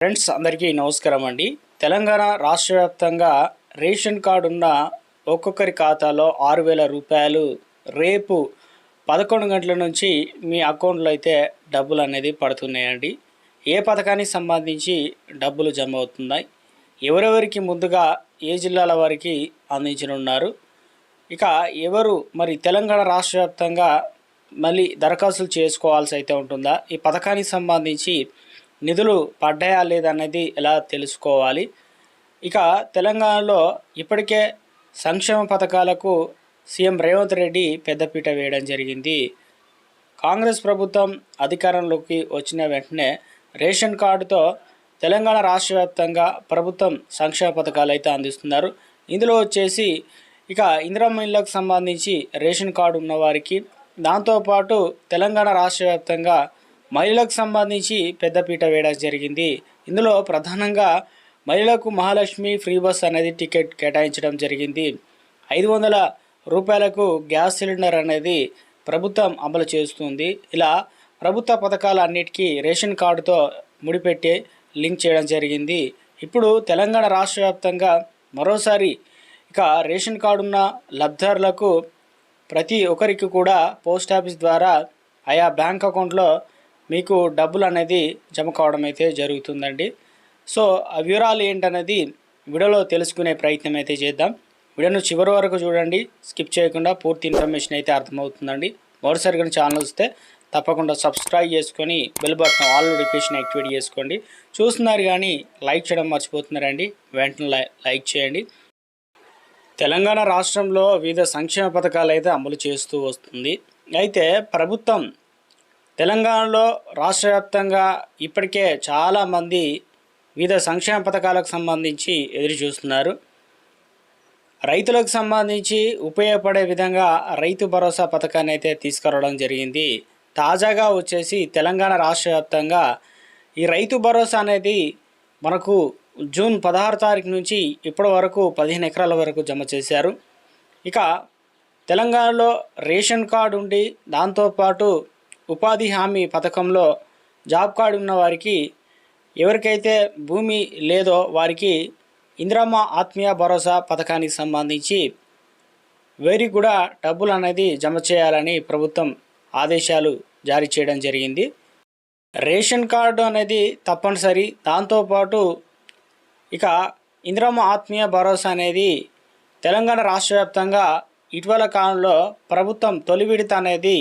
Friends అందరికీ నమస్కారం అండి. తెలంగాణ రాష్ట్ర వ్యాప్తంగా రేషన్ కార్డు ఉన్న ఒక్కొక్కరి ఖాతాలో ఆరు వేల రూపాయలు రేపు పదకొండు గంటల నుంచి మీ అకౌంట్లో అయితే డబ్బులు అనేది పడుతున్నాయండి. ఏ పథకానికి సంబంధించి డబ్బులు జమ అవుతున్నాయి? ఎవరెవరికి ముందుగా ఏ జిల్లాల వారికి అందించనున్నారు? ఇక ఎవరు మరి తెలంగాణ రాష్ట్ర వ్యాప్తంగా మళ్ళీ దరఖాస్తులు చేసుకోవాల్సి అయితే ఉంటుందా? ఈ పథకానికి సంబంధించి నిధులు పడ్డాయా లేదనేది ఎలా తెలుసుకోవాలి? ఇక తెలంగాణలో ఇప్పటికే సంక్షేమ పథకాలకు సీఎం రేవంత్ రెడ్డి పెద్దపీట వేయడం జరిగింది. కాంగ్రెస్ ప్రభుత్వం అధికారంలోకి వచ్చిన వెంటనే రేషన్ కార్డుతో తెలంగాణ రాష్ట్ర వ్యాప్తంగా ప్రభుత్వం సంక్షేమ పథకాలు అయితే అందిస్తున్నారు. ఇందులో వచ్చేసి ఇక ఇందిరమ్మ ఇళ్ళకు సంబంధించి రేషన్ కార్డు ఉన్నవారికి దాంతోపాటు తెలంగాణ రాష్ట్ర వ్యాప్తంగా మహిళలకు సంబంధించి పెద్దపీట వేయడం జరిగింది. ఇందులో ప్రధానంగా మహిళలకు మహాలక్ష్మి ఫ్రీ బస్ అనేది టికెట్ కేటాయించడం జరిగింది. ఐదు వందల రూపాయలకు గ్యాస్ సిలిండర్ అనేది ప్రభుత్వం అమలు చేస్తుంది. ఇలా ప్రభుత్వ పథకాలన్నిటికీ రేషన్ కార్డుతో ముడిపెట్టి లింక్ చేయడం జరిగింది. ఇప్పుడు తెలంగాణ రాష్ట్ర వ్యాప్తంగా మరోసారి ఇక రేషన్ కార్డు ఉన్న లబ్ధిదారులకు ప్రతి ఒక్కరికి కూడా పోస్ట్ ఆఫీస్ ద్వారా ఆయా బ్యాంక్ అకౌంట్లో మీకు డబ్బులు అనేది జమ కావడం అయితే జరుగుతుందండి. సో ఆ వివరాలు ఏంటనేది వీడియోలో తెలుసుకునే ప్రయత్నం అయితే చేద్దాం. వీడియోను చివరి వరకు చూడండి. స్కిప్ చేయకుండా పూర్తి ఇన్ఫర్మేషన్ అయితే అర్థమవుతుందండి. మరోసారి కానీ ఛానల్ వస్తే తప్పకుండా సబ్స్క్రైబ్ చేసుకొని bell button all notification activate చేసుకోండి. చూస్తున్నారు కానీ లైక్ చేయడం మర్చిపోతున్నారండి. వెంటనే లై- లైక్ చేయండి. తెలంగాణ రాష్ట్రంలో వివిధ సంక్షేమ పథకాలు అయితే అమలు చేస్తూ వస్తుంది. అయితే ప్రభుత్వం తెలంగాణలో రాష్ట్ర వ్యాప్తంగా ఇప్పటికే చాలామంది వివిధ సంక్షేమ పథకాలకు సంబంధించి ఎదురు చూస్తున్నారు. రైతులకు సంబంధించి ఉపయోగపడే విధంగా రైతు భరోసా పథకాన్ని అయితే తీసుకురావడం జరిగింది. తాజాగా వచ్చేసి తెలంగాణ రాష్ట్ర వ్యాప్తంగా ఈ రైతు భరోసా అనేది మనకు జూన్ పదహారు తారీఖు నుంచి ఇప్పటి వరకు పదిహేను ఎకరాల వరకు జమ చేశారు. ఇక తెలంగాణలో రేషన్ కార్డు ఉండి దాంతోపాటు ఉపాధి హామీ పథకంలో జాబ్ కార్డు ఉన్న వారికి ఎవరికైతే భూమి లేదో వారికి ఇందిరమ్మ ఆత్మీయ భరోసా పథకానికి సంబంధించి వేరికి కూడా డబ్బులు అనేది జమ చేయాలని ప్రభుత్వం ఆదేశాలు జారీ చేయడం జరిగింది. రేషన్ కార్డు అనేది తప్పనిసరి. దాంతోపాటు ఇక ఇందిరమ్మ ఆత్మీయ భరోసా అనేది తెలంగాణ రాష్ట్ర వ్యాప్తంగా ఇటీవల కాలంలో ప్రభుత్వం తొలి విడత అనేది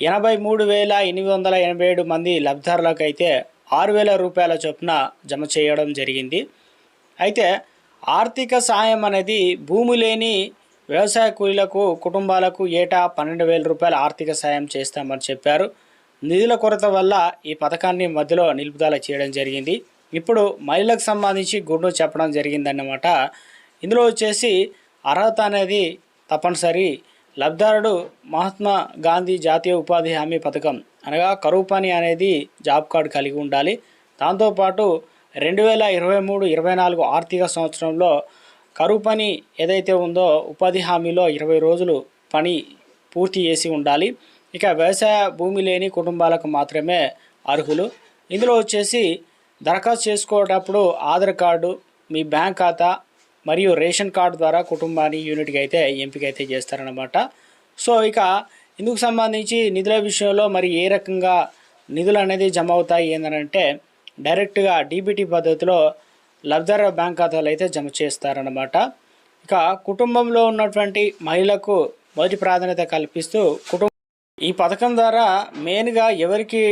ఎనభై మూడు వేల ఎనిమిది వందల ఎనభై ఏడు మంది లబ్ధిదారులకు అయితే ఆరు వేల రూపాయల చొప్పున జమ చేయడం జరిగింది. అయితే ఆర్థిక సాయం అనేది భూమి లేని వ్యవసాయ కూలీలకు కుటుంబాలకు ఏటా పన్నెండు వేల రూపాయల ఆర్థిక సాయం చేస్తామని చెప్పారు. నిధుల కొరత వల్ల ఈ పథకాన్ని మధ్యలో నిలుపుదల చేయడం జరిగింది. ఇప్పుడు మహిళలకు సంబంధించి గుడ్డు చెప్పడం జరిగిందన్నమాట. ఇందులో వచ్చేసి అర్హత అనేది తప్పనిసరి. లబ్ధారుడు మహాత్మా గాంధీ జాతీయ ఉపాధి హామీ పథకం అనగా కరువు పని అనేది జాబ్ కార్డు కలిగి ఉండాలి. దాంతోపాటు రెండు వేల ఇరవై మూడు ఇరవై నాలుగు ఆర్థిక సంవత్సరంలో కరువు పని ఏదైతే ఉందో ఉపాధి హామీలో ఇరవై రోజులు పని పూర్తి చేసి ఉండాలి. ఇక వ్యవసాయ భూమి లేని కుటుంబాలకు మాత్రమే అర్హులు. ఇందులో వచ్చేసి దరఖాస్తు చేసుకోటప్పుడు ఆధార్ కార్డు మీ బ్యాంక్ ఖాతా మరియు రేషన్ కార్డు ద్వారా కుటుంబాన్ని యూనిట్కి అయితే ఎంపిక అయితే చేస్తారనమాట సో ఇక ఇందుకు సంబంధించి నిధుల విషయంలో మరి ఏ రకంగా నిధులు అనేది జమ అవుతాయి ఏంటంటే డైరెక్ట్గా డీబీటీ పద్ధతిలో లబ్ధిదార బ్యాంక్ ఖాతాలు అయితే జమ చేస్తారనమాట ఇక కుటుంబంలో ఉన్నటువంటి మహిళలకు మొదటి ప్రాధాన్యత కల్పిస్తూ కుటుంబ ఈ పథకం ద్వారా మెయిన్గా ఎవరికి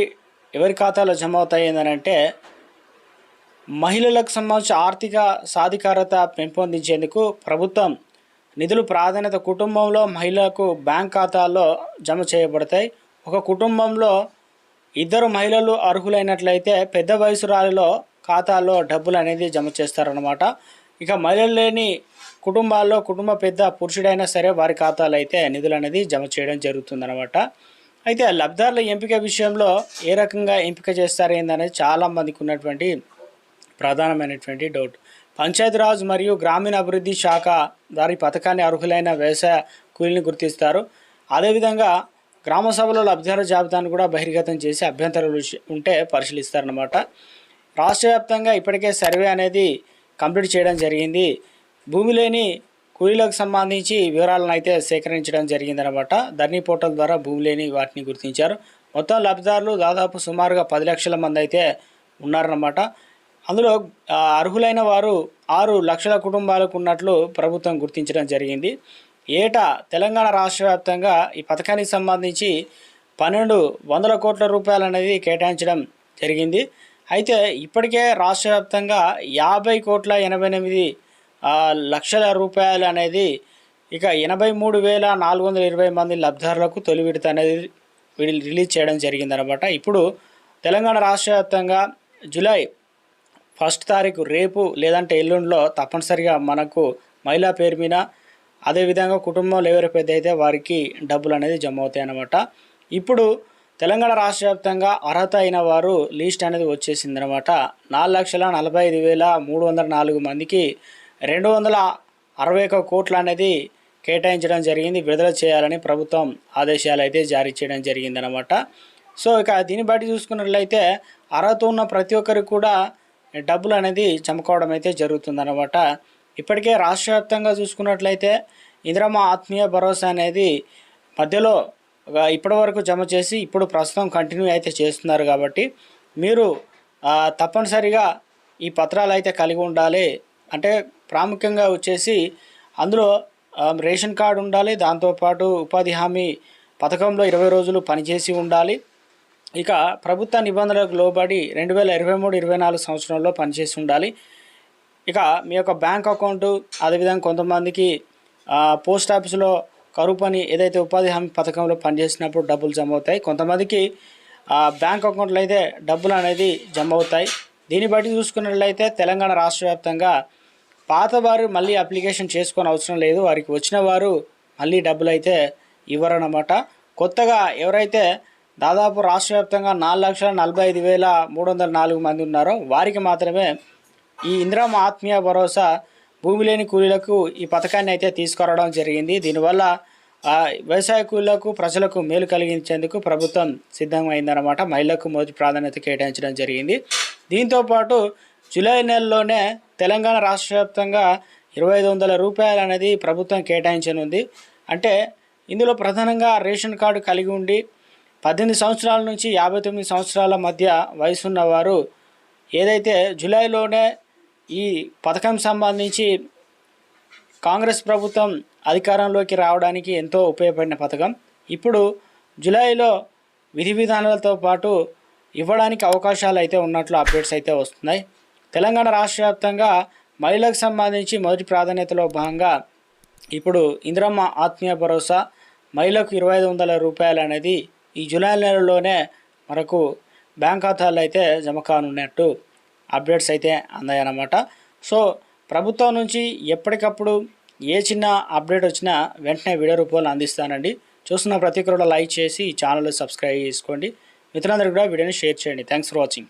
ఎవరి ఖాతాలో జమ అవుతాయి ఏంటంటే మహిళలకు సంబంధించి ఆర్థిక సాధికారత పెంపొందించేందుకు ప్రభుత్వం నిధులు ప్రాధాన్యత కుటుంబంలో మహిళలకు బ్యాంక్ ఖాతాల్లో జమ చేయబడతాయి. ఒక కుటుంబంలో ఇద్దరు మహిళలు అర్హులైనట్లయితే పెద్ద వయసురాలిలో ఖాతాలో డబ్బులు అనేది జమ చేస్తారనమాట ఇక మహిళలు లేని కుటుంబాల్లో కుటుంబ పెద్ద పురుషుడైనా సరే వారి ఖాతాలో అయితే నిధులు అనేది జమ చేయడం జరుగుతుందనమాట అయితే లబ్ధారుల ఎంపిక విషయంలో ఏ రకంగా ఎంపిక చేస్తారు ఏందనేది చాలా మందికి ఉన్నటువంటి ప్రధానమైనటువంటి డౌట్. పంచాయతీరాజ్ మరియు గ్రామీణ అభివృద్ధి శాఖ వారి పథకాన్ని అర్హులైన వ్యవసాయ కూలీని గుర్తిస్తారు. అదేవిధంగా గ్రామ సభలో లబ్ధిదారుల జాబితాను కూడా బహిర్గతం చేసి అభ్యంతరాలు ఉంటే పరిశీలిస్తారనమాట రాష్ట్ర వ్యాప్తంగా ఇప్పటికే సర్వే అనేది కంప్లీట్ చేయడం జరిగింది. భూమి లేని కూలీలకు సంబంధించి వివరాలను అయితే సేకరించడం జరిగిందనమాట ధర్నీ పోర్టల్ ద్వారా భూమి లేని వాటిని గుర్తించారు. మొత్తం లబ్ధిదారులు దాదాపు సుమారుగా పది లక్షల మంది అయితే ఉన్నారన్నమాట. అందులో అర్హులైన వారు ఆరు లక్షల కుటుంబాలకు ఉన్నట్లు ప్రభుత్వం గుర్తించడం జరిగింది. ఏటా తెలంగాణ రాష్ట్ర వ్యాప్తంగా ఈ పథకానికి సంబంధించి పన్నెండు వందల కోట్ల రూపాయలు అనేది కేటాయించడం జరిగింది. అయితే ఇప్పటికే రాష్ట్ర వ్యాప్తంగా యాభై కోట్ల ఎనభై ఎనిమిది లక్షల రూపాయలు అనేది ఇక ఎనభై మూడు వేల నాలుగు వందల ఇరవై మంది లబ్ధిదారులకు తొలి విడత అనేది రిలీజ్ చేయడం జరిగిందనమాట. ఇప్పుడు తెలంగాణ రాష్ట్ర వ్యాప్తంగా జూలై ఫస్ట్ తారీఖు రేపు లేదంటే ఎల్లుండిలో తప్పనిసరిగా మనకు మహిళా పేరు మీద అదేవిధంగా కుటుంబంలో ఎవరి పెద్ద అయితే వారికి డబ్బులు అనేది జమ అవుతాయి అన్నమాట. ఇప్పుడు తెలంగాణ రాష్ట్ర వ్యాప్తంగా అర్హత అయిన వారు లిస్ట్ అనేది వచ్చేసింది అనమాట నాలుగు లక్షల నలభై ఐదు వేల మూడు వందల నాలుగు మందికి రెండు వందల అరవై ఒక కోట్లు అనేది కేటాయించడం జరిగింది విడుదల చేయాలని ప్రభుత్వం ఆదేశాలు అయితే జారీ చేయడం జరిగిందనమాట సో ఇక దీన్ని బట్టి చూసుకున్నట్లయితే అర్హత ఉన్న ప్రతి ఒక్కరికి కూడా డబ్బులు అనేది చమకోవడం అయితే జరుగుతుందన్నమాట. ఇప్పటికే రాష్ట్ర వ్యాప్తంగా చూసుకున్నట్లయితే ఇందిరమ్మ ఆత్మీయ భరోసా అనేది మధ్యలో ఇప్పటివరకు ఇప్పటి వరకు జమ చేసి ఇప్పుడు ప్రస్తుతం కంటిన్యూ అయితే చేస్తున్నారు కాబట్టి మీరు తప్పనిసరిగా ఈ పత్రాలు అయితే కలిగి ఉండాలి. అంటే ప్రాముఖ్యంగా వచ్చేసి అందులో రేషన్ కార్డు ఉండాలి. దాంతోపాటు ఉపాధి హామీ పథకంలో ఇరవై రోజులు పనిచేసి ఉండాలి. ఇక ప్రభుత్వ నిబంధనలకు లోబడి రెండు వేల ఇరవై మూడు ఇరవై నాలుగు సంవత్సరంలో పనిచేసి ఉండాలి. ఇక మీ యొక్క బ్యాంక్ అకౌంటు అదేవిధంగా కొంతమందికి పోస్ట్ ఆఫీసులో కరువు పని ఏదైతే ఉపాధి హామీ పథకంలో పనిచేసినప్పుడు డబ్బులు జమ అవుతాయి కొంతమందికి బ్యాంక్ అకౌంట్లో అయితే డబ్బులు అనేది జమ అవుతాయి దీన్ని బట్టి చూసుకున్నట్లయితే తెలంగాణ రాష్ట్ర వ్యాప్తంగా పాత వారు మళ్ళీ అప్లికేషన్ చేసుకొని అవసరం లేదు. వారికి వచ్చిన వారు మళ్ళీ డబ్బులు అయితే ఇవ్వరన్నమాట. కొత్తగా ఎవరైతే దాదాపు రాష్ట్ర వ్యాప్తంగా నాలుగు లక్షల నలభై ఐదు వేల మూడు వందల నాలుగు మంది ఉన్నారు. వారికి మాత్రమే ఈ ఇందిరామ ఆత్మీయ భరోసా భూమి లేని కూలీలకు ఈ పథకాన్ని అయితే తీసుకురావడం జరిగింది. దీనివల్ల వ్యవసాయ కూలీలకు ప్రజలకు మేలు కలిగించేందుకు ప్రభుత్వం సిద్ధమైందన్నమాట. మహిళలకు మొదటి ప్రాధాన్యత కేటాయించడం జరిగింది. దీంతో పాటు జూలై నెలలోనే తెలంగాణ రాష్ట్ర వ్యాప్తంగా ఇరవై ఐదు వందల రూపాయలు అనేది ప్రభుత్వం కేటాయించనుంది. అంటే ఇందులో ప్రధానంగా రేషన్ కార్డు కలిగి ఉండి పద్దెనిమిది సంవత్సరాల నుంచి యాభై తొమ్మిది సంవత్సరాల మధ్య వయసున్న వారు ఏదైతే జూలైలోనే ఈ పథకం సంబంధించి కాంగ్రెస్ ప్రభుత్వం అధికారంలోకి రావడానికి ఎంతో ఉపయోగపడిన పథకం. ఇప్పుడు జూలైలో విధి విధానాలతో పాటు ఇవ్వడానికి అవకాశాలు అయితే ఉన్నట్లు అప్డేట్స్ అయితే వస్తున్నాయి. తెలంగాణ రాష్ట్ర వ్యాప్తంగా మహిళలకు సంబంధించి మొదటి ప్రాధాన్యతలో భాగంగా ఇప్పుడు ఇందిరమ్మ ఆత్మీయ భరోసా మహిళకు ఇరవై ఐదు వందల రూపాయలు అనేది ఈ జూలై నెలలోనే మనకు బ్యాంక్ ఖాతాలు అయితే జమ కానున్నట్టు అప్డేట్స్ అయితే అందాయన్నమాట. సో ప్రభుత్వం నుంచి ఎప్పటికప్పుడు ఏ చిన్న అప్డేట్ వచ్చినా వెంటనే వీడియో రూపంలో అందిస్తానండి. చూస్తున్న ప్రతి ఒక్కరు కూడా లైక్ చేసి ఈ ఛానల్ సబ్స్క్రైబ్ చేసుకోండి. మిత్రులందరికీ కూడా వీడియోని షేర్ చేయండి. Thanks for watching.